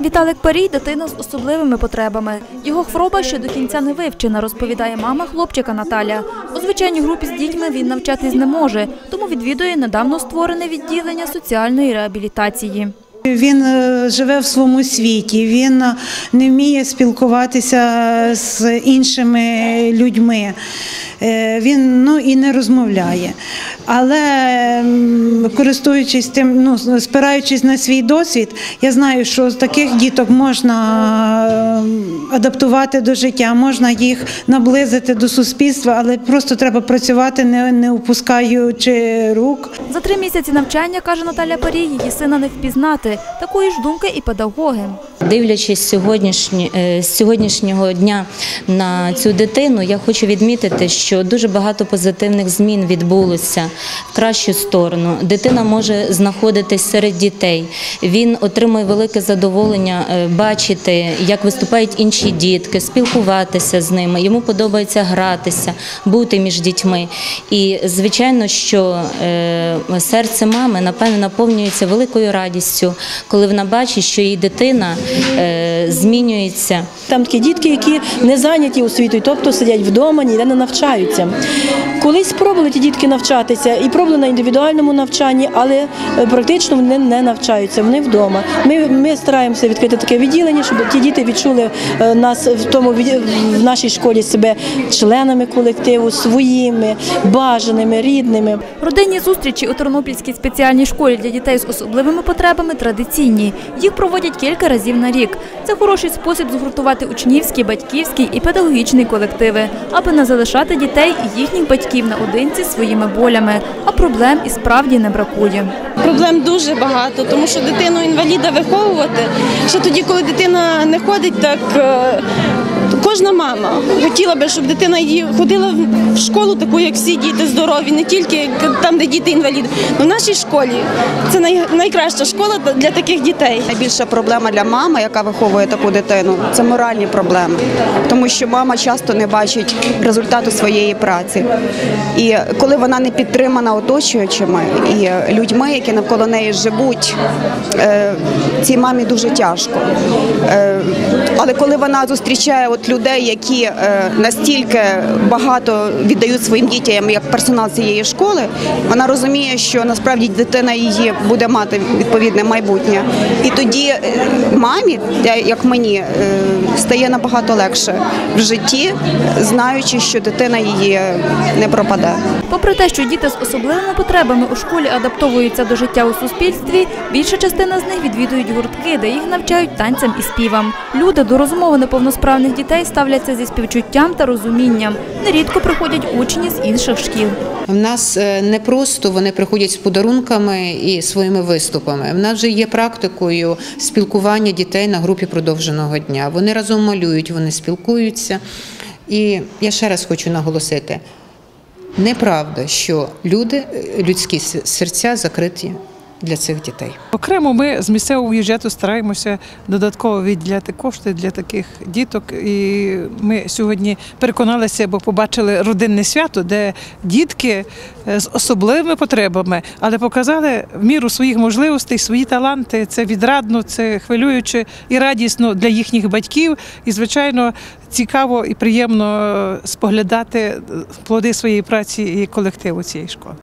Віталик Парій – дитина з особливими потребами. Його хвороба ще до кінця не вивчена, розповідає мама хлопчика Наталя. У звичайній групі з дітьми він навчатись не може, тому відвідує недавно створене відділення соціальної реабілітації. Він е, живе в своєму світі, він е, не вміє спілкуватися з іншими людьми. Е, Він ну і не розмовляє. Але користуючись тим, ну спираючись на свій досвід, я знаю, що з таких діток можна адаптувати до життя, можна їх наблизити до суспільства, але просто треба працювати, не, не опускаючи рук. За три місяці навчання, каже Наталя Парій, її сина не впізнати. Такої ж думки і педагоги. Дивлячись сьогоднішні, е, з сьогоднішнього дня на цю дитину, я хочу відмітити, що дуже багато позитивних змін відбулося в кращу сторону. Дитина може знаходитись серед дітей. Він отримує велике задоволення е, бачити, як виступають інші дітки, спілкуватися з ними. Йому подобається гратися, бути між дітьми. І звичайно, що е, серце мами напевно наповнюється великою радістю, коли вона бачить, що її дитина змінюється. Там такі дітки, які не зайняті освітою, тобто сидять вдома, ніде не навчаються. Колись пробували ті дітки навчатися і пробували на індивідуальному навчанні, але е, практично вони не навчаються, вони вдома. Ми, ми стараємося відкрити таке відділення, щоб ті діти відчули е, нас в тому в нашій школі себе членами колективу, своїми, бажаними, рідними. Родинні зустрічі у Тернопільській спеціальній школі для дітей з особливими потребами традиційні. Їх проводять кілька разів на рік. Це хороший спосіб згуртувати учнівський, батьківський і педагогічний колективи, аби не залишати дітей і їхніх батьків наодинці своїми болями. А проблем і справді не бракує. Проблем дуже багато, тому що дитину інваліда виховувати. Ще тоді, коли дитина не ходить, так е, кожна мама хотіла би, щоб дитина її ходила в школу, таку, як всі діти здорові, не тільки там, де діти інваліди. В нашій школі це най- найкраща школа для таких дітей. Найбільша проблема для мами, яка виховує таку дитину, це моральні проблеми, тому що мама часто не бачить результату своєї праці. І коли вона не підтримана оточуючими і людьми, які навколо неї живуть, е, цій мамі дуже тяжко. Е, Але коли вона зустрічає от людей, які е, настільки багато віддають своїм дітям як персонал цієї школи, вона розуміє, що насправді дитина її буде мати відповідне майбутнє. І тоді е, мамі, як мені, е, стає набагато легше в житті, знаючи, що дитина її не пропаде. Попри те, що діти з особливими потребами у школі адаптовуються до життя у суспільстві, більша частина з них відвідують гуртки, де їх навчають танцям і співам. Люди до розмови неповносправних дітей ставляться зі співчуттям та розумінням. Нерідко приходять учні з інших шкіл. В нас е, не просто вони приходять з подарунками і своїми виступами. В нас вже є практикою спілкування дітей на групі продовженого дня. Вони разом малюють, вони спілкуються. І я ще раз хочу наголосити: неправда, що люди, е, людські серця закриті для цих дітей. Окремо ми з місцевого бюджету стараємося додатково відділяти кошти для таких діток. І ми сьогодні переконалися, бо побачили родинне свято, де дітки е, з особливими потребами, але показали в міру своїх можливостей, свої таланти. Це відрадно, це хвилююче і радісно для їхніх батьків. І, звичайно, цікаво і приємно е, споглядати плоди своєї праці і колективу цієї школи.